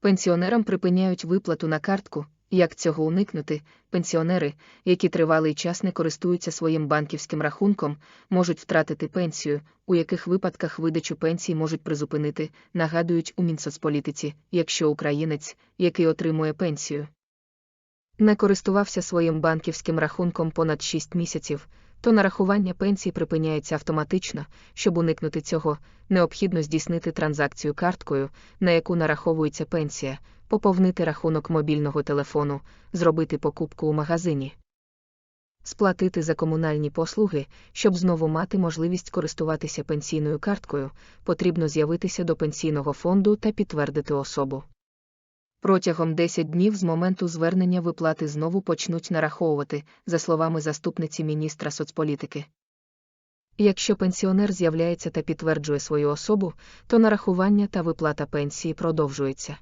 Пенсіонерам припиняють виплату на картку. Як цього уникнути, пенсіонери, які тривалий час не користуються своїм банківським рахунком, можуть втратити пенсію, у яких випадках видачу пенсій можуть призупинити, нагадують у Мінсоцполітиці, якщо українець, який отримує пенсію, не користувався своїм банківським рахунком понад 6 місяців, то нарахування пенсій припиняється автоматично, щоб уникнути цього, необхідно здійснити транзакцію карткою, на яку нараховується пенсія, поповнити рахунок мобільного телефону, зробити покупку у магазині. Сплатити за комунальні послуги, щоб знову мати можливість користуватися пенсійною карткою, потрібно з'явитися до пенсійного фонду та підтвердити особу. Протягом 10 днів з моменту звернення виплати знову почнуть нараховувати, за словами заступниці міністра соцполітики. Якщо пенсіонер з'являється та підтверджує свою особу, то нарахування та виплата пенсії продовжується.